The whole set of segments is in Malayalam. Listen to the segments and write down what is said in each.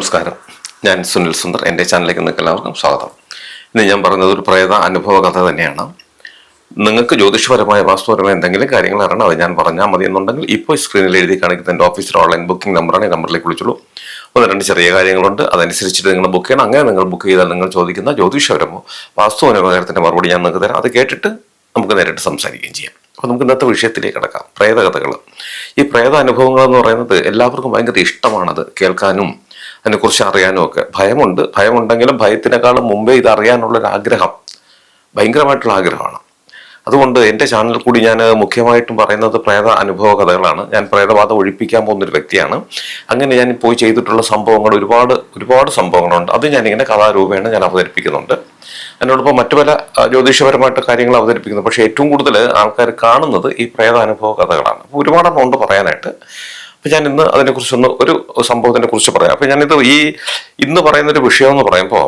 നമസ്കാരം. ഞാൻ സുനിൽ സുന്ദർ എന്റെ ചാനലിലേക്ക് നിങ്ങൾക്ക് എല്ലാവർക്കും സ്വാഗതം. ഇന്ന് ഞാൻ പറഞ്ഞത് ഒരു പ്രേത അനുഭവ കഥ തന്നെയാണ്. നിങ്ങൾക്ക് ജ്യോതിഷപരമായ വാസ്തുപരമായ എന്തെങ്കിലും കാര്യങ്ങൾ അറിയണം അത് ഞാൻ പറഞ്ഞാൽ മതി എന്നുണ്ടെങ്കിൽ ഇപ്പോൾ സ്ക്രീനിൽ എഴുതി കാണിക്കുന്ന എന്റെ ഓഫീസിൽ ഓൺലൈൻ ബുക്കിംഗ് നമ്പറാണ് ഈ നമ്പറിലേക്ക് വിളിച്ചുള്ളൂ ഒന്ന് രണ്ട് ചെറിയ കാര്യങ്ങളുണ്ട് അതനുസരിച്ചിട്ട് നിങ്ങൾ ബുക്ക് ചെയ്യണം. അങ്ങനെ നിങ്ങൾ ബുക്ക് ചെയ്താൽ നിങ്ങൾ ചോദിക്കുന്ന ജ്യോതിഷപരമോ വാസ്തുപരമോ കാര്യത്തിന്റെ മറുപടി ഞാൻ നിങ്ങൾക്ക് തരാം. അത് കേട്ടിട്ട് നമുക്ക് നേരിട്ട് സംസാരിക്കുകയും ചെയ്യാം. അപ്പോൾ നമുക്ക് ഇന്നത്തെ വിഷയത്തിലേക്ക് കിടക്കാം. പ്രേതകഥകൾ. ഈ പ്രേത അനുഭവങ്ങൾ എന്ന് പറയുന്നത് എല്ലാവർക്കും ഭയങ്കര ഇഷ്ടമാണത്. കേൾക്കാനും അതിനെക്കുറിച്ച് അറിയാനും ഒക്കെ. ഭയമുണ്ട്. ഭയമുണ്ടെങ്കിലും ഭയത്തിനേക്കാളും മുമ്പേ ഇത് അറിയാനുള്ളൊരു ആഗ്രഹം ഭയങ്കരമായിട്ടുള്ള ആഗ്രഹമാണ്. അതുകൊണ്ട് എന്റെ ചാനൽ കൂടി ഞാൻ മുഖ്യമായിട്ടും പറയുന്നത് പ്രേത അനുഭവ കഥകളാണ് ഞാൻ പ്രേതബാധ ഒഴിപ്പിക്കാൻ പോകുന്നൊരു വ്യക്തിയാണ്. അങ്ങനെ ഞാൻ പോയി ചെയ്തിട്ടുള്ള സംഭവങ്ങൾ ഒരുപാട് ഒരുപാട് സംഭവങ്ങളുണ്ട്. അത് ഞാനിങ്ങനെ കഥാരൂപേണ ഞാൻ അവതരിപ്പിക്കുന്നുണ്ട്. അതിനോടൊപ്പം മറ്റു പല ജ്യോതിഷപരമായിട്ട് കാര്യങ്ങൾ അവതരിപ്പിക്കുന്നു. പക്ഷേ ഏറ്റവും കൂടുതൽ ആൾക്കാർ കാണുന്നത് ഈ പ്രേത അനുഭവ കഥകളാണ് അപ്പോൾ ഒരുപാടെണ്ണം ഉണ്ട് പറയാനായിട്ട്. അപ്പം ഞാൻ ഇന്ന് അതിനെക്കുറിച്ചൊന്ന് ഒരു സംഭവത്തിനെ കുറിച്ച് പറയാം. അപ്പം ഞാനിത് ഈ ഇന്ന് പറയുന്ന ഒരു വിഷയം എന്ന് പറയുമ്പോൾ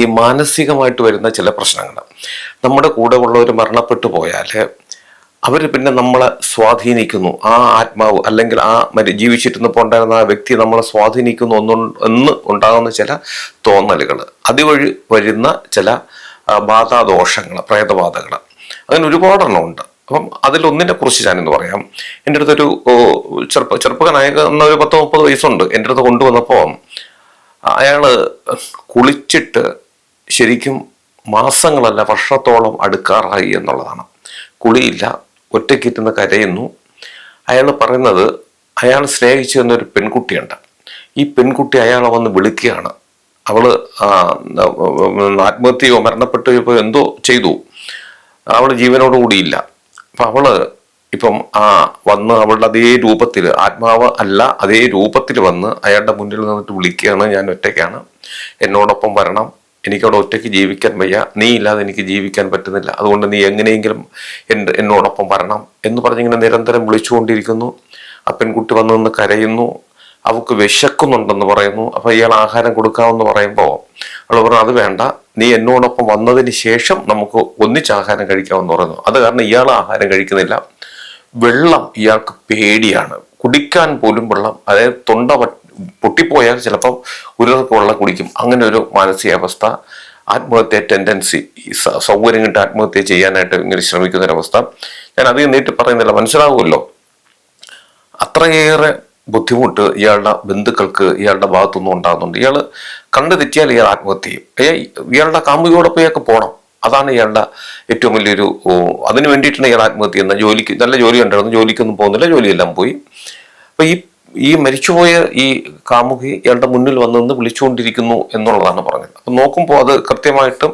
ഈ മാനസികമായിട്ട് വരുന്ന ചില പ്രശ്നങ്ങൾ. നമ്മുടെ കൂടെ ഉള്ളവർ മരണപ്പെട്ടു പോയാൽ അവർ പിന്നെ നമ്മളെ സ്വാധീനിക്കുന്നു. ആ ആത്മാവ് അല്ലെങ്കിൽ ആ മരി ജീവിച്ചിരുന്നപ്പോൾ ഉണ്ടായിരുന്ന ആ വ്യക്തി നമ്മളെ സ്വാധീനിക്കുന്നു ഒന്നു എന്ന് ഉണ്ടാകുന്ന ചില തോന്നലുകൾ. അതുവഴി വരുന്ന ചില ബാധാദോഷങ്ങൾ പ്രേതബാധകൾ. അങ്ങനെ ഒരുപാടെണ്ണം ഉണ്ട്. അപ്പം അതിലൊന്നിനെ കുറിച്ച് ഞാനിന്ന് പറയാം. എന്റെ അടുത്തൊരു ചെറുപ്പ ചെറുപ്പക്കാനായ ഒരു പത്ത് മുപ്പത് വയസ്സുണ്ട്. എന്റെ അടുത്ത് കൊണ്ടുവന്നപ്പോൾ അയാൾ കുളിച്ചിട്ട് ശരിക്കും മാസങ്ങളല്ല വർഷത്തോളം അടുക്കാറായി എന്നുള്ളതാണ്. കുളിയില്ല ഒറ്റയ്ക്കിരുന്ന് കരയുന്നു. അയാൾ പറയുന്നത് അയാൾ സ്നേഹിച്ചു എന്നൊരു പെൺകുട്ടിയുണ്ട്. ഈ പെൺകുട്ടി അയാളെ വന്ന് വിളിക്കുകയാണ്. അവൾ ആത്മഹത്യയോ മരണപ്പെട്ടോ എന്തോ ചെയ്തു. അവൾ ജീവനോട് കൂടിയില്ല അപ്പൊ അവൾ ഇപ്പം ആ വന്ന് അവളുടെ അതേ രൂപത്തിൽ ആത്മാവ് അല്ല അതേ രൂപത്തിൽ വന്ന് അയാളുടെ മുന്നിൽ നിന്നിട്ട് വിളിക്കുകയാണ് ഞാൻ ഒറ്റയ്ക്കാണ്. എന്നോടൊപ്പം വരണം. എനിക്കവിടെ ഒറ്റയ്ക്ക് ജീവിക്കാൻ വയ്യ. നീ ഇല്ലാതെ എനിക്ക് ജീവിക്കാൻ പറ്റുന്നില്ല. അതുകൊണ്ട് നീ എങ്ങനെയെങ്കിലും എന്റെ എന്നോടൊപ്പം വരണം എന്ന് പറഞ്ഞിങ്ങനെ നിരന്തരം വിളിച്ചുകൊണ്ടിരിക്കുന്നു. ആ പെൺകുട്ടി വന്ന് നിന്ന് കരയുന്നു. അവൾക്ക് വിശക്കുന്നുണ്ടെന്ന് പറയുന്നു. അപ്പൊ ഇയാൾ ആഹാരം കൊടുക്കാമെന്ന് പറയുമ്പോൾ അവൾ പറഞ്ഞു അത് വേണ്ട. നീ എന്നോടൊപ്പം വന്നതിന് ശേഷം നമുക്ക് ഒന്നിച്ച് ആഹാരം കഴിക്കാമെന്ന് പറയുന്നു. അത് കാരണം ഇയാൾ ആഹാരം കഴിക്കുന്നില്ല. വെള്ളം ഇയാൾക്ക് പേടിയാണ്. കുടിക്കാൻ പോലും വെള്ളം അതായത് തൊണ്ട പൊട്ടിപ്പോയാൽ ചിലപ്പം ഉരുളക്ക് വെള്ളം കുടിക്കും. അങ്ങനെ ഒരു മാനസികാവസ്ഥ. ആത്മഹത്യ ടെൻഡൻസി സൗകര്യം കിട്ടി ആത്മഹത്യ ചെയ്യാനായിട്ട് ഇങ്ങനെ ശ്രമിക്കുന്ന ഒരവസ്ഥ ഞാൻ അധികം നീട്ടി പറയുന്നില്ല. മനസ്സിലാവുമല്ലോ? അത്രയേറെ ബുദ്ധിമുട്ട് ഇയാളുടെ ബന്ധുക്കൾക്ക് ഇയാളുടെ ഭാഗത്തുനിന്നും ഉണ്ടാകുന്നുണ്ട്. ഇയാൾ കണ്ടു തെറ്റിയാൽ ഇയാൾ ആത്മഹത്യ ചെയ്യും. ഇയാളുടെ കാമുകിയോടൊപ്പം ഇയാൾക്ക് പോകണം അതാണ് ഇയാളുടെ ഏറ്റവും വലിയൊരു അതിന് വേണ്ടിയിട്ടാണ് ഇയാൾ ആത്മഹത്യ ചെയ്യുന്നത്. ജോലിക്ക് നല്ല ജോലി ഉണ്ടായിരുന്നു ജോലിക്കൊന്നും പോകുന്നില്ല ജോലിയെല്ലാം പോയി. അപ്പൊ ഈ ഈ മരിച്ചുപോയ ഈ കാമുകി ഇയാളുടെ മുന്നിൽ വന്നു നിന്ന് വിളിച്ചുകൊണ്ടിരിക്കുന്നു എന്നുള്ളതാണ് പറഞ്ഞത്. അപ്പൊ നോക്കുമ്പോൾ അത് കൃത്യമായിട്ടും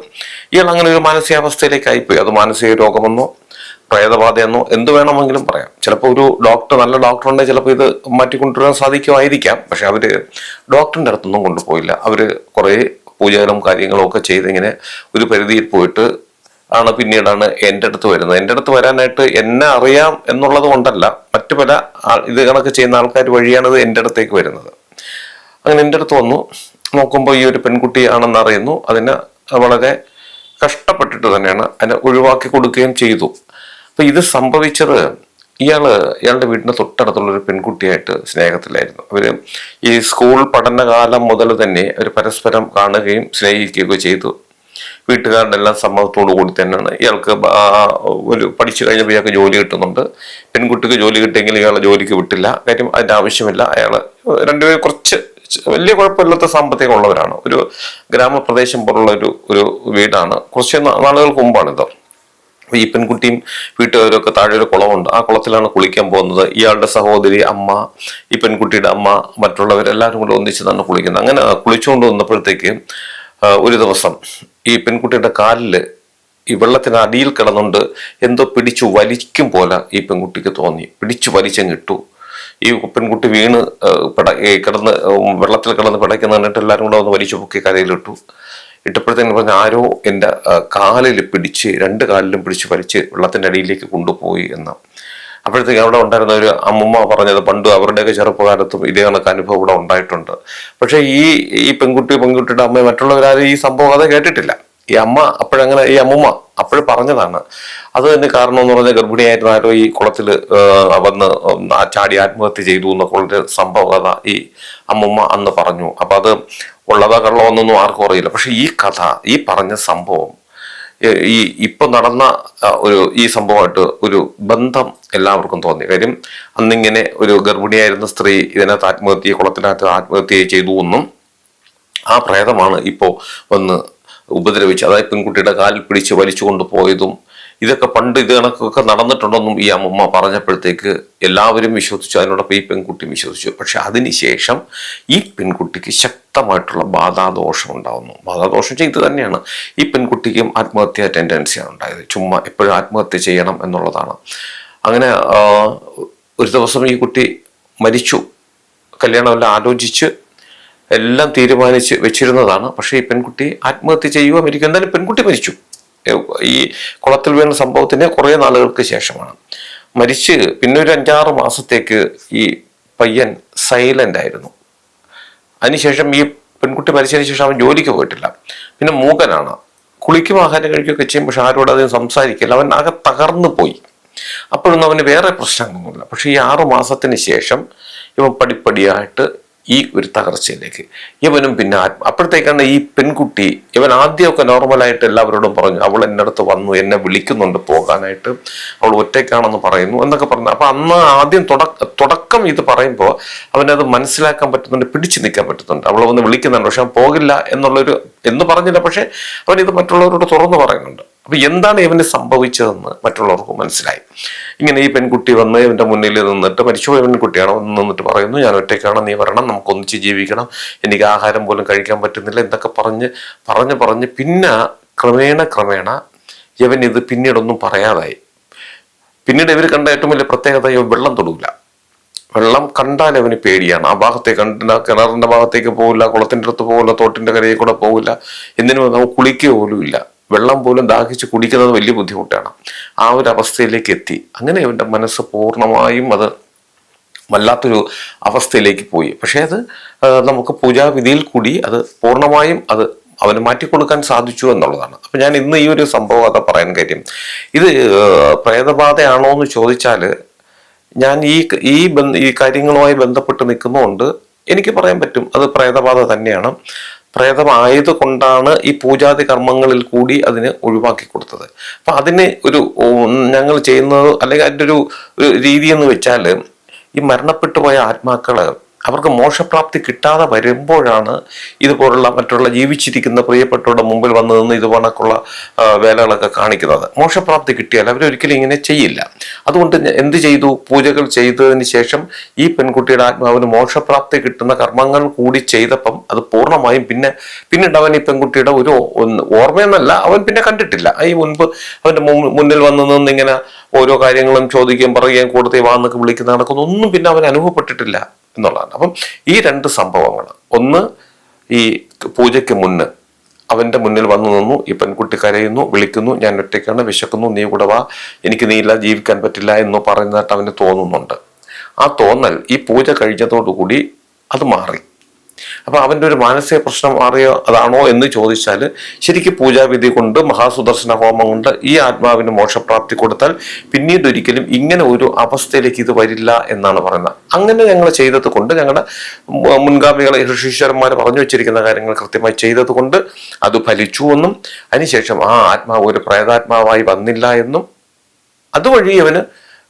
ഇയാൾ അങ്ങനെ ഒരു മാനസികാവസ്ഥയിലേക്ക് ആയിപ്പോയി അത് മാനസിക രോഗമെന്നോ പ്രേതബാധയെന്നോ എന്ത് വേണമെങ്കിലും പറയാം. ചിലപ്പോൾ ഒരു ഡോക്ടർ നല്ല ഡോക്ടർ ഉണ്ടെങ്കിൽ ചിലപ്പോൾ ഇത് മാറ്റിക്കൊണ്ടുവരാൻ സാധിക്കുമായിരിക്കാം. പക്ഷെ അവർ ഡോക്ടറിന്റെ അടുത്തൊന്നും കൊണ്ടുപോയില്ല. അവർ കുറേ പൂജകളും കാര്യങ്ങളും ഒക്കെ ചെയ്ത് ഇങ്ങനെ ഒരു പരിധിയിൽ പോയിട്ട് ആണ് പിന്നീടാണ് എന്റെ അടുത്ത് വരുന്നത്. എന്റെ അടുത്ത് വരാനായിട്ട് എന്നെ അറിയാം എന്നുള്ളത് കൊണ്ടല്ല. മറ്റു പല ഇത് കണക്ക് ചെയ്യുന്ന ആൾക്കാർ വഴിയാണ് ഇത് എന്റെ അടുത്തേക്ക് വരുന്നത്. അങ്ങനെ എന്റെ അടുത്ത് വന്നു. നോക്കുമ്പോൾ ഈ ഒരു പെൺകുട്ടി ആണെന്ന് അറിയുന്നു. അതിനെ വളരെ കഷ്ടപ്പെട്ടിട്ട് തന്നെയാണ് അതിനെ ഒഴിവാക്കി കൊടുക്കുകയും ചെയ്തു. അപ്പൊ ഇത് സംഭവിച്ചത് ഇയാൾ ഇയാളുടെ വീടിന്റെ തൊട്ടടുത്തുള്ള ഒരു പെൺകുട്ടിയായിട്ട് സ്നേഹത്തിലായിരുന്നു. അവർ ഈ സ്കൂൾ പഠനകാലം മുതൽ തന്നെ അവർ പരസ്പരം കാണുകയും സ്നേഹിക്കുകയൊക്കെ ചെയ്തു. വീട്ടുകാരുടെ എല്ലാം സമ്മതത്തോടു കൂടി തന്നെയാണ്. ഇയാൾക്ക് ഒരു പഠിച്ചു കഴിഞ്ഞപ്പോൾ ഇയാൾക്ക് ജോലി കിട്ടുന്നുണ്ട്. പെൺകുട്ടിക്ക് ജോലി കിട്ടിയെങ്കിൽ ഇയാളെ ജോലിക്ക് വിട്ടില്ല. കാര്യം അതിന്റെ ആവശ്യമില്ല. അയാൾ രണ്ടുപേരും കുറച്ച് വലിയ കുഴപ്പമില്ലാത്ത സാമ്പത്തികം ഉള്ളവരാണ്. ഒരു ഗ്രാമപ്രദേശം പോലുള്ള ഒരു ഒരു വീടാണ്. കുറച്ച് നാളുകൾക്ക് മുമ്പാണിത് ഈ പെൺകുട്ടിയും വീട്ടുകാരൊക്കെ താഴെ ഒരു കുളമുണ്ട്. ആ കുളത്തിലാണ് കുളിക്കാൻ പോകുന്നത്. ഇയാളുടെ സഹോദരി അമ്മ ഈ പെൺകുട്ടിയുടെ അമ്മ മറ്റുള്ളവരെല്ലാവരും കൂടെ ഒന്നിച്ച് തന്നെ കുളിക്കുന്നത് അങ്ങനെ കുളിച്ചുകൊണ്ട് വന്നപ്പോഴത്തേക്ക് ഒരു ദിവസം ഈ പെൺകുട്ടിയുടെ കാലിൽ ഈ വെള്ളത്തിന് അടിയിൽ കിടന്നുകൊണ്ട് എന്തോ പിടിച്ചു വലിക്കും പോലെ ഈ പെൺകുട്ടിക്ക് തോന്നി. പിടിച്ചു വലിച്ചങ്ങിട്ടു ഈ പെൺകുട്ടി വീണ് പിട കിടന്ന് വെള്ളത്തിൽ കിടന്ന് പിടയ്ക്കുന്ന കണ്ടിട്ട് എല്ലാവരും കൂടെ ഒന്ന് വലിച്ചു പൊക്കി കരയിലിട്ടു. ഇട്ടപ്പോഴത്തേക്കും പറഞ്ഞ ആരോ എന്റെ കാലിൽ പിടിച്ച് രണ്ട് കാലിലും പിടിച്ച് വലിച്ച് വെള്ളത്തിന്റെ അടിയിലേക്ക് കൊണ്ടുപോയി എന്ന്. അപ്പോഴത്തേക്ക് അവിടെ ഉണ്ടായിരുന്ന ഒരു അമ്മമ്മ പറഞ്ഞത് പണ്ട് അവരുടെയൊക്കെ ചെറുപ്പകാലത്തും ഇതേ കണക്ക് അനുഭവം ഇവിടെ ഉണ്ടായിട്ടുണ്ട്. പക്ഷേ ഈ ഈ പെൺകുട്ടി പെൺകുട്ടിയുടെ അമ്മ മറ്റുള്ളവരാരും ഈ സംഭവം കഥ കേട്ടിട്ടില്ല. ഈ അമ്മ അപ്പോഴങ്ങനെ ഈ അമ്മമ്മ അപ്പോഴും പറഞ്ഞതാണ്. അത് തന്നെ കാരണം എന്ന് പറഞ്ഞാൽ ഗർഭിണിയായിരുന്ന ആരോ ഈ കുളത്തിൽ വന്ന് ചാടി ആത്മഹത്യ ചെയ്തു എന്നൊക്കെ ഉള്ളൊരു സംഭവ കഥ ഈ അമ്മമ്മ അന്ന് പറഞ്ഞു. അപ്പം അത് ഉള്ളതാ കള്ളമെന്നൊന്നും ആർക്കും അറിയില്ല. പക്ഷെ ഈ കഥ ഈ പറഞ്ഞ സംഭവം ഈ ഇപ്പൊ നടന്ന ഒരു ഈ സംഭവമായിട്ട് ഒരു ബന്ധം എല്ലാവർക്കും തോന്നി കാര്യം അന്നിങ്ങനെ ഒരു ഗർഭിണിയായിരുന്ന സ്ത്രീ ഇതിനകത്ത് ആത്മഹത്യ കുളത്തിനകത്ത് ആത്മഹത്യ ചെയ്തു എന്നും ആ പ്രേതമാണ് ഇപ്പോൾ വന്ന് ഉപദ്രവിച്ച് അതായത് പെൺകുട്ടിയുടെ കാലിൽ പിടിച്ച് വലിച്ചു കൊണ്ടുപോയതും ഇതൊക്കെ പണ്ട് ഇത് കണക്കൊക്കെ നടന്നിട്ടുണ്ടെന്നും ഈ അമ്മമ്മ പറഞ്ഞപ്പോഴത്തേക്ക് എല്ലാവരും വിശ്വസിച്ചു അതിനോടൊപ്പം ഈ പെൺകുട്ടി വിശ്വസിച്ചു. പക്ഷെ അതിനുശേഷം ഈ പെൺകുട്ടിക്ക് ശക്തമായിട്ടുള്ള ബാധാദോഷം ഉണ്ടാകുന്നു ബാധാദോഷം ചെയ്ത് തന്നെയാണ് ഈ പെൺകുട്ടിക്കും ആത്മഹത്യ ടെൻഡൻസിയാണ് ഉണ്ടായത്. ചുമ്മാ എപ്പോഴും ആത്മഹത്യ ചെയ്യണം എന്നുള്ളതാണ്. അങ്ങനെ ഒരു ദിവസം ഈ കുട്ടി മരിച്ചു. കല്യാണമെല്ലാം ആലോചിച്ച് എല്ലാം തീരുമാനിച്ച് വെച്ചിരുന്നതാണ്. പക്ഷേ ഈ പെൺകുട്ടി ആത്മഹത്യ ചെയ്യുക മരിക്കുക എന്തായാലും പെൺകുട്ടി മരിച്ചു. ഈ കുളത്തിൽ വീണ സംഭവത്തിന് കുറേ നാളുകൾക്ക് ശേഷമാണ്. മരിച്ച് പിന്നെ ഒരു അഞ്ചാറ് മാസത്തേക്ക് ഈ പയ്യൻ സൈലന്റ് ആയിരുന്നു. അതിനുശേഷം ഈ പെൺകുട്ടി മരിച്ചതിന് ശേഷം അവൻ ജോലിക്ക് പോയിട്ടില്ല. പിന്നെ മൂകനാണ്. കുളിക്കും ആഹാരം കഴിക്കുകയൊക്കെ ചെയ്യും പക്ഷെ ആരോട് അധികം സംസാരിക്കില്ല. അവൻ ആകെ തകർന്നു പോയി. അപ്പോഴൊന്നും അവന് വേറെ പ്രശ്നങ്ങളൊന്നുമില്ല. പക്ഷെ ഈ ആറു മാസത്തിന് ശേഷം ഇവൻ പടിപ്പടിയായിട്ട് ഈ ഒരു തകർച്ചയിലേക്ക്. ഇവനും പിന്നെ ആത്മ അപ്പോഴത്തേക്കാണ് ഈ പെൺകുട്ടി ഇവൻ ആദ്യമൊക്കെ നോർമലായിട്ട് എല്ലാവരോടും പറഞ്ഞു അവൾ എന്റെ അടുത്ത് വന്നു എന്നെ വിളിക്കുന്നുണ്ട് പോകാനായിട്ട്. അവൾ ഒറ്റയ്ക്കാണെന്ന് പറയുന്നു എന്നൊക്കെ പറഞ്ഞു. അപ്പൊ അന്ന് ആദ്യം തുടക്ക ഇത് പറയുമ്പോൾ അവനത് മനസ്സിലാക്കാൻ പറ്റുന്നുണ്ട് പിടിച്ചു നിൽക്കാൻ പറ്റുന്നുണ്ട്. അവൾ വന്ന് വിളിക്കുന്നുണ്ട് പക്ഷെ അവൻ പോകില്ല എന്നുള്ളൊരു എന്ന് പറഞ്ഞില്ല. പക്ഷെ അവൻ ഇത് മറ്റുള്ളവരോട് തുറന്നു പറയുന്നുണ്ട്. അപ്പൊ എന്താണ് ഇവന് സംഭവിച്ചതെന്ന് മറ്റുള്ളവർക്ക് മനസ്സിലായി. ഇങ്ങനെ ഈ പെൺകുട്ടി വന്ന് ഇവന്റെ മുന്നിൽ നിന്നിട്ട് മരിച്ചുപോയ പെൺകുട്ടിയാണ്. വന്ന് നിന്നിട്ട് പറയുന്നു ഞാൻ ഒറ്റയ്ക്കാണ് നീ വരണം നമുക്ക് ഒന്നിച്ച് ജീവിക്കണം. എനിക്ക് ആഹാരം പോലും കഴിക്കാൻ പറ്റുന്നില്ല എന്തൊക്കെ പറഞ്ഞ് പറഞ്ഞ് പറഞ്ഞ് പിന്നെ ക്രമേണ ക്രമേണ ഇവൻ ഇത് പിന്നീടൊന്നും പറയാതായി. പിന്നീട് ഇവർ കണ്ട ഏറ്റവും വലിയ പ്രത്യേകത വെള്ളം തൊടൂല. വെള്ളം കണ്ടാൽ അവന് പേടിയാണ്. ആ ഭാഗത്തേക്ക് കണ്ടില്ല കിണറിന്റെ ഭാഗത്തേക്ക് പോകില്ല കുളത്തിന്റെ അടുത്ത് പോകില്ല തോട്ടിന്റെ കരയിൽ കൂടെ പോകില്ല എന്തിനും കുളിക്കുക പോലും ഇല്ല വെള്ളം പോലും ദാഹിച്ച് കുടിക്കുന്നത് വലിയ ബുദ്ധിമുട്ടാണ്. ആ ഒരു അവസ്ഥയിലേക്ക് എത്തി. അങ്ങനെ അവന്റെ മനസ്സ് പൂർണമായും അത് വല്ലാത്തൊരു അവസ്ഥയിലേക്ക് പോയി. പക്ഷേ അത് നമുക്ക് പൂജാവിധിയിൽ കൂടി അത് പൂർണമായും അത് അവന് മാറ്റിക്കൊടുക്കാൻ സാധിച്ചു എന്നുള്ളതാണ്. അപ്പം ഞാൻ ഇന്ന് ഈ ഒരു സംഭവം കഥ പറയാൻ കാര്യം. ഇത് പ്രേതബാധയാണോ എന്ന് ചോദിച്ചാൽ ഞാൻ ഈ ഈ ഈ കാര്യങ്ങളുമായി ബന്ധപ്പെട്ട് നിൽക്കുന്നതുകൊണ്ട് എനിക്ക് പറയാൻ പറ്റും. അത് പ്രേതബാധ തന്നെയാണ്. പ്രേതമായത് കൊണ്ടാണ് ഈ പൂജാതി കർമ്മങ്ങളിൽ കൂടി അതിന് ഒഴിവാക്കി കൊടുത്തത്. അപ്പൊ അതിന് ഒരു ഞങ്ങൾ ചെയ്യുന്നത് അല്ലെങ്കിൽ അതിന്റെ ഒരു രീതി എന്ന് വെച്ചാൽ ഈ മരണപ്പെട്ടു പോയ ആത്മാക്കൾ അവർക്ക് മോക്ഷപ്രാപ്തി കിട്ടാതെ വരുമ്പോഴാണ് ഇതുപോലുള്ള മറ്റുള്ള ജീവിച്ചിരിക്കുന്ന പ്രിയപ്പെട്ടവരുടെ മുമ്പിൽ വന്നു നിന്ന് ഇതുപോലൊക്കെയുള്ള കണക്കുള്ള വേലകളൊക്കെ കാണിക്കുന്നത്. മോക്ഷപ്രാപ്തി കിട്ടിയാൽ അവരൊരിക്കലും ഇങ്ങനെ ചെയ്യില്ല. അതുകൊണ്ട് എന്ത് ചെയ്തു? പൂജകൾ ചെയ്തതിന് ശേഷം ഈ പെൺകുട്ടിയുടെ ആത്മാവിന് മോക്ഷപ്രാപ്തി കിട്ടുന്ന കർമ്മങ്ങൾ കൂടി ചെയ്തപ്പം അത് പൂർണമായും പിന്നെ പിന്നീട് അവൻ ഈ പെൺകുട്ടിയുടെ ഒരു ഓർമ്മയെന്നല്ല അവൻ പിന്നെ കണ്ടിട്ടില്ല. ഈ മുൻപ് അവന്റെ മുന്നിൽ വന്നു നിന്ന് ഇങ്ങനെ ഓരോ കാര്യങ്ങളും ചോദിക്കുകയും പറയുകയും കൂടുതൽ വാന്നൊക്കെ വിളിക്കുന്ന നടക്കുന്നു ഒന്നും പിന്നെ അവൻ അനുഭവപ്പെട്ടിട്ടില്ല എന്നുള്ളതാണ്. അപ്പം ഈ രണ്ട് സംഭവങ്ങൾ ഒന്ന് ഈ പൂജയ്ക്ക് മുന്ന്. അവന്റെ മുന്നിൽ വന്നു നിന്നു. ഈ പെൺകുട്ടി കരയുന്നു വിളിക്കുന്നു ഞാൻ ഒറ്റയ്ക്കാണ് വിശക്കുന്നു നീ കൂടെ വാ. എനിക്ക് നീ ഇല്ല ജീവിക്കാൻ പറ്റില്ല എന്ന് പറയുന്നതായിട്ട് അവന് തോന്നുന്നുണ്ട്. ആ തോന്നൽ ഈ പൂജ കഴിഞ്ഞതോടുകൂടി അത് മാറി. അപ്പൊ അവന്റെ ഒരു മാനസിക പ്രശ്നം മാറിയോ അതാണോ എന്ന് ചോദിച്ചാൽ ശരിക്കും പൂജാവിധി കൊണ്ട് മഹാസുദർശന ഹോമം കൊണ്ട് ഈ ആത്മാവിന് മോക്ഷപ്രാപ്തി കൊടുത്താൽ പിന്നീട് ഒരിക്കലും ഇങ്ങനെ ഒരു അവസ്ഥയിലേക്ക് ഇത് വരില്ല എന്നാണ് പറയുന്നത്. അങ്ങനെ ഞങ്ങൾ ചെയ്തത് കൊണ്ട് ഞങ്ങളുടെ മുൻഗാമികളെ ഋഷീശ്വരന്മാർ പറഞ്ഞു വെച്ചിരിക്കുന്ന കാര്യങ്ങൾ കൃത്യമായി ചെയ്തത് കൊണ്ട് അത് ഫലിച്ചു എന്നും അതിനുശേഷം ആ ആത്മാവ് ഒരു പ്രേതാത്മാവായി വന്നില്ല എന്നും അതുവഴി അവന്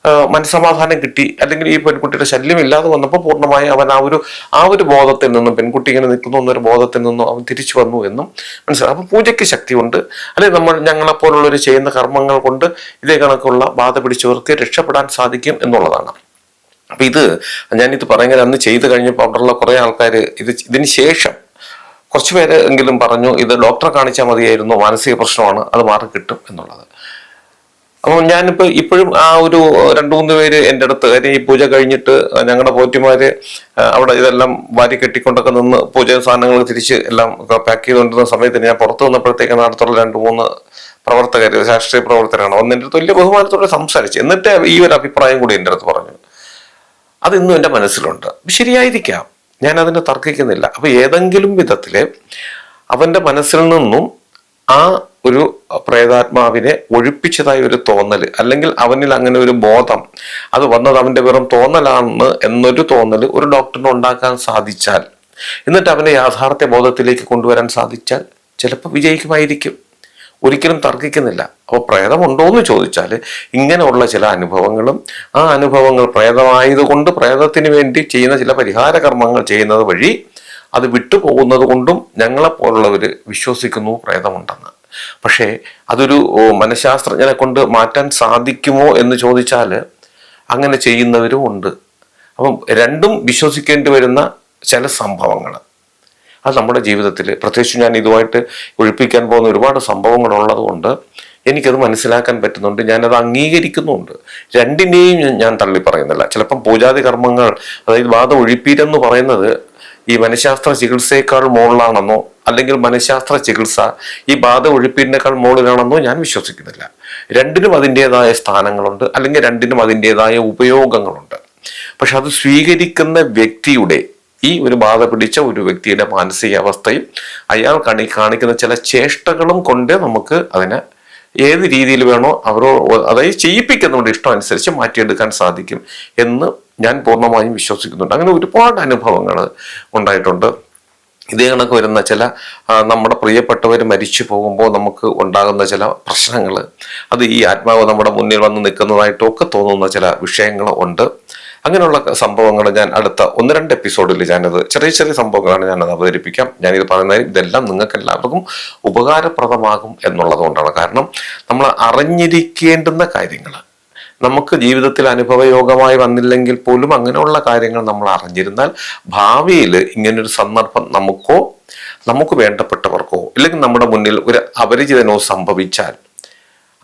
മനസ്സമാധാനം കിട്ടി. അല്ലെങ്കിൽ ഈ പെൺകുട്ടിയുടെ ശല്യം ഇല്ലാതെ വന്നപ്പോൾ പൂർണമായി അവൻ ആ ഒരു ആ ഒരു ബോധത്തിൽ നിന്നും പെൺകുട്ടി ഇങ്ങനെ നിൽക്കുന്നു എന്നൊരു ബോധത്തിൽ നിന്നും അവൻ തിരിച്ചു വന്നു എന്നും മനസ്സിലായി. അപ്പോൾ പൂജയ്ക്ക് ശക്തിയുണ്ട്. അല്ലെങ്കിൽ നമ്മൾ ഞങ്ങളെപ്പോലുള്ളവർ ചെയ്യുന്ന കർമ്മങ്ങൾ കൊണ്ട് ഇതേ കണക്കുള്ള ബാധ പിടിച്ചവർക്ക് രക്ഷപ്പെടാൻ സാധിക്കും എന്നുള്ളതാണ്. അപ്പം ഇത് ഞാനിത് പറയുന്നത് അന്ന് ചെയ്തു കഴിഞ്ഞപ്പോൾ അവിടെയുള്ള കുറേ ആൾക്കാർ ഇത് ഇതിന് ശേഷം കുറച്ച് പേര് എങ്കിലും പറഞ്ഞു ഇത് ഡോക്ടറെ കാണിച്ചാൽ മതിയായിരുന്നു മാനസിക പ്രശ്നമാണ് അത് മാറി കിട്ടും എന്നുള്ളത്. അപ്പം ഞാനിപ്പോ ഇപ്പോഴും ആ ഒരു രണ്ടു മൂന്ന് പേര് എന്റെ അടുത്ത് കാര്യം ഈ പൂജ കഴിഞ്ഞിട്ട് ഞങ്ങളുടെ പോറ്റിമാര് അവിടെ ഇതെല്ലാം വാരി കെട്ടിക്കൊണ്ടൊക്കെ നിന്ന് പൂജ സാധനങ്ങൾ തിരിച്ച് എല്ലാം പാക്ക് ചെയ്തുകൊണ്ടിരുന്ന സമയത്ത് ഞാൻ പുറത്തു വന്നപ്പോഴത്തേക്ക് നടത്തുള്ള രണ്ട് മൂന്ന് പ്രവർത്തകർ രാഷ്ട്രീയ പ്രവർത്തകരാണ് വന്ന് എന്റെ അടുത്ത് വലിയ ബഹുമാനത്തോടെ സംസാരിച്ച്. എന്നിട്ട് ഈ ഒരു അഭിപ്രായം കൂടി എന്റെ അടുത്ത് പറഞ്ഞു. അത് ഇന്നും എന്റെ മനസ്സിലുണ്ട്. ശരിയായിരിക്കാം. ഞാൻ അതിനെ തർക്കിക്കുന്നില്ല. അപ്പൊ ഏതെങ്കിലും വിധത്തിൽ അവന്റെ മനസ്സിൽ നിന്നും ആ ഒരു പ്രേതാത്മാവിനെ ഒഴിപ്പിച്ചതായി ഒരു തോന്നൽ അല്ലെങ്കിൽ അവനിൽ അങ്ങനെ ഒരു ബോധം അത് വന്നത് അവന്റെ വെറും തോന്നലാണ് എന്നൊരു തോന്നൽ ഒരു ഡോക്ടറിന് ഉണ്ടാക്കാൻ സാധിച്ചാൽ എന്നിട്ട് അവനെ യാഥാർത്ഥ്യ ബോധത്തിലേക്ക് കൊണ്ടുവരാൻ സാധിച്ചാൽ ചിലപ്പോൾ വിജയിക്കുമായിരിക്കും. ഒരിക്കലും തർക്കിക്കുന്നില്ല. അപ്പോൾ പ്രേതമുണ്ടോ എന്ന് ചോദിച്ചാൽ ഇങ്ങനെയുള്ള ചില അനുഭവങ്ങളും ആ അനുഭവങ്ങൾ പ്രേതമായതുകൊണ്ട് പ്രേതത്തിന് വേണ്ടി ചെയ്യുന്ന ചില പരിഹാര കർമ്മങ്ങൾ ചെയ്യുന്നത് വഴി അത് വിട്ടുപോകുന്നത് കൊണ്ടും ഞങ്ങളെപ്പോലുള്ളവർ വിശ്വസിക്കുന്നു പ്രേതമുണ്ടെന്ന്. പക്ഷേ അതൊരു മനഃശാസ്ത്രജ്ഞനെ കൊണ്ട് മാറ്റാൻ സാധിക്കുമോ എന്ന് ചോദിച്ചാൽ അങ്ങനെ ചെയ്യുന്നവരും ഉണ്ട്. അപ്പം രണ്ടും വിശ്വസിക്കേണ്ടി വരുന്ന ചില സംഭവങ്ങൾ അത് നമ്മുടെ ജീവിതത്തിൽ പ്രത്യേകിച്ച് ഞാൻ ഇതുമായിട്ട് ഒഴിപ്പിക്കാൻ പോകുന്ന ഒരുപാട് സംഭവങ്ങൾ ഉള്ളത് കൊണ്ട് എനിക്കത് മനസ്സിലാക്കാൻ പറ്റുന്നുണ്ട്. ഞാനത് അംഗീകരിക്കുന്നുണ്ട്. രണ്ടിനെയും ഞാൻ തള്ളി പറയുന്നില്ല ചിലപ്പം പൂജാതി കർമ്മങ്ങൾ അതായത് വാദം ഒഴിപ്പീരെന്ന് പറയുന്നത് ഈ മനഃശാസ്ത്ര ചികിത്സയേക്കാൾ മുകളിലാണെന്നോ അല്ലെങ്കിൽ മനഃശാസ്ത്ര ചികിത്സ ഈ ബാധ ഒഴിപ്പിനേക്കാൾ മുകളിലാണെന്നോ ഞാൻ വിശ്വസിക്കുന്നില്ല. രണ്ടിനും അതിന്റെതായ സ്ഥാനങ്ങളുണ്ട് അല്ലെങ്കിൽ രണ്ടിനും അതിന്റെതായ ഉപയോഗങ്ങളുണ്ട്. പക്ഷെ അത് സ്വീകരിക്കുന്ന വ്യക്തിയുടെ ഈ ഒരു ബാധ പിടിച്ച ഒരു വ്യക്തിയുടെ മാനസികാവസ്ഥയും അയാൾ കണി കാണിക്കുന്ന ചില ചേഷ്ടകളും കൊണ്ട് നമുക്ക് അതിനെ ഏത് രീതിയിൽ വേണോ അവരോ അതായത് ചെയ്യിപ്പിക്കുന്നവരുടെ ഇഷ്ടം അനുസരിച്ച് മാറ്റിയെടുക്കാൻ സാധിക്കും എന്ന് ഞാൻ പൂർണമായും വിശ്വസിക്കുന്നുണ്ട്. അങ്ങനെ ഒരുപാട് അനുഭവങ്ങൾ ഉണ്ടായിട്ടുണ്ട്. ഇതേ കണക്ക് വരുന്ന ചില നമ്മുടെ പ്രിയപ്പെട്ടവർ മരിച്ചു പോകുമ്പോൾ നമുക്ക് ഉണ്ടാകുന്ന ചില പ്രശ്നങ്ങൾ അത് ഈ ആത്മാവ് നമ്മുടെ മുന്നിൽ വന്ന് നിൽക്കുന്നതായിട്ടൊക്കെ തോന്നുന്ന ചില വിഷയങ്ങൾ ഉണ്ട്. അങ്ങനെയുള്ള സംഭവങ്ങൾ ഞാൻ അടുത്ത ഒന്ന് രണ്ട് എപ്പിസോഡിൽ ഞാനത് ചെറിയ ചെറിയ സംഭവങ്ങളാണ് ഞാനത് അവതരിപ്പിക്കാം. ഞാനിത് പറയുന്നത് ഇതെല്ലാം നിങ്ങൾക്ക് എല്ലാവർക്കും ഉപകാരപ്രദമാകും എന്നുള്ളത് കൊണ്ടാണ്. കാരണം നമ്മൾ അറിഞ്ഞിരിക്കേണ്ടുന്ന കാര്യങ്ങൾ നമുക്ക് ജീവിതത്തിൽ അനുഭവയോഗമായി വന്നില്ലെങ്കിൽ പോലും അങ്ങനെയുള്ള കാര്യങ്ങൾ നമ്മൾ അറിഞ്ഞിരുന്നാൽ ഭാവിയിൽ ഇങ്ങനൊരു സന്ദർഭം നമുക്കോ നമുക്ക് വേണ്ടപ്പെട്ടവർക്കോ അല്ലെങ്കിൽ നമ്മുടെ മുന്നിൽ ഒരു അപരിചിതനോ സംഭവിച്ചാൽ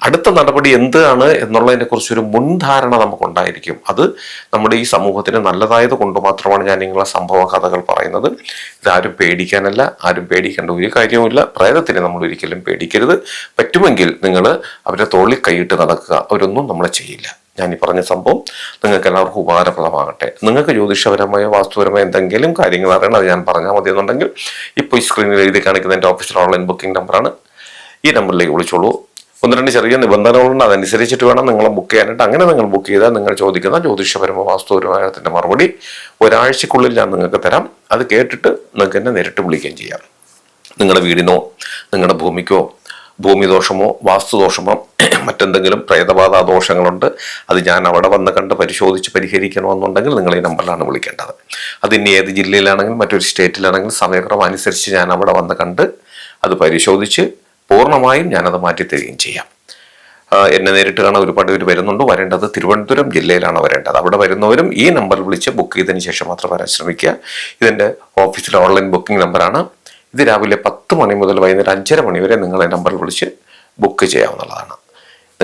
അടുത്ത നടപടി എന്താണ് എന്നുള്ളതിനെ കുറിച്ചൊരു മുൻധാരണ നമുക്കുണ്ടായിരിക്കും. അത് നമ്മുടെ ഈ സമൂഹത്തിന് നല്ലതായത് കൊണ്ട് മാത്രമാണ് ഞാൻ നിങ്ങളെ സംഭവ കഥകൾ പറയുന്നത്. ഇതാരും പേടിക്കാനല്ല ആരും പേടിക്കേണ്ട ഒരു കാര്യവുമില്ല. പ്രേതത്തിനെ നമ്മൾ ഒരിക്കലും പേടിക്കരുത്. പറ്റുമെങ്കിൽ നിങ്ങൾ അവരെ തോളിൽ കൈയിട്ട് നടക്കുക. അവരൊന്നും നമ്മളെ ചെയ്യില്ല. ഞാൻ ഈ പറഞ്ഞ സംഭവം നിങ്ങൾക്ക് എല്ലാവർക്കും ഉപകാരപ്രദമാകട്ടെ. നിങ്ങൾക്ക് ജ്യോതിഷപരമായോ വാസ്തുപരമായോ എന്തെങ്കിലും കാര്യങ്ങൾ അറിയണം അത് ഞാൻ പറഞ്ഞാൽ മതി എന്നുണ്ടെങ്കിൽ ഇപ്പോൾ ഈ സ്ക്രീനിൽ എഴുതി കാണിക്കുന്ന എന്റെ ഓഫീസിൽ ഓൺലൈൻ ബുക്കിംഗ് നമ്പറാണ് ഈ നമ്പറിലേക്ക് വിളിച്ചോളൂ. ഒന്ന് രണ്ട് ചെറിയ നിബന്ധനകളുണ്ട്. അതനുസരിച്ചിട്ട് വേണം നിങ്ങൾ ബുക്ക് ചെയ്യാനായിട്ട്. അങ്ങനെ നിങ്ങൾ ബുക്ക് ചെയ്താൽ നിങ്ങൾ ചോദിക്കുന്ന ജ്യോതിഷപരമോ വാസ്തുപരമായതിന്റെ മറുപടി ഒരാഴ്ചക്കുള്ളിൽ ഞാൻ നിങ്ങൾക്ക് തരാം. അത് കേട്ടിട്ട് നിങ്ങൾക്ക് എന്നെ നേരിട്ട് വിളിക്കുകയും ചെയ്യാം. നിങ്ങളുടെ വീടിനോ നിങ്ങളുടെ ഭൂമിക്കോ ഭൂമിദോഷമോ വാസ്തുദോഷമോ മറ്റെന്തെങ്കിലും പ്രേതബാധ ദോഷങ്ങളുണ്ട് അത് ഞാൻ അവിടെ വന്ന് കണ്ട് പരിശോധിച്ച് പരിഹരിക്കണമെന്നുണ്ടെങ്കിൽ നിങ്ങൾ ഈ നമ്പറിലാണ് വിളിക്കേണ്ടത്. അത് ഇനി ഏത് ജില്ലയിലാണെങ്കിലും മറ്റൊരു സ്റ്റേറ്റിലാണെങ്കിലും സമയക്രമം അനുസരിച്ച് ഞാൻ അവിടെ വന്ന് കണ്ട് അത് പരിശോധിച്ച് പൂർണമായും ഞാനത് മാറ്റിത്തരികയും ചെയ്യാം. എന്നെ നേരിട്ട് കാണാൻ ഒരുപാട് പേര് വരുന്നുണ്ട്. വരേണ്ടത് തിരുവനന്തപുരം ജില്ലയിലാണ് വരേണ്ടത്. അവിടെ വരുന്നവരും ഈ നമ്പർ വിളിച്ച് ബുക്ക് ചെയ്തതിന് ശേഷം മാത്രം വരാൻ ശ്രമിക്കുക. ഇതിന്റെ ഓഫീസിലെ ഓൺലൈൻ ബുക്കിംഗ് നമ്പറാണ് ഇത് രാവിലെ പത്ത് മണി മുതൽ വൈകുന്നേരം അഞ്ചര മണി വരെ നിങ്ങൾ നമ്പറിൽ വിളിച്ച് ബുക്ക് ചെയ്യാവുന്നതാണ്.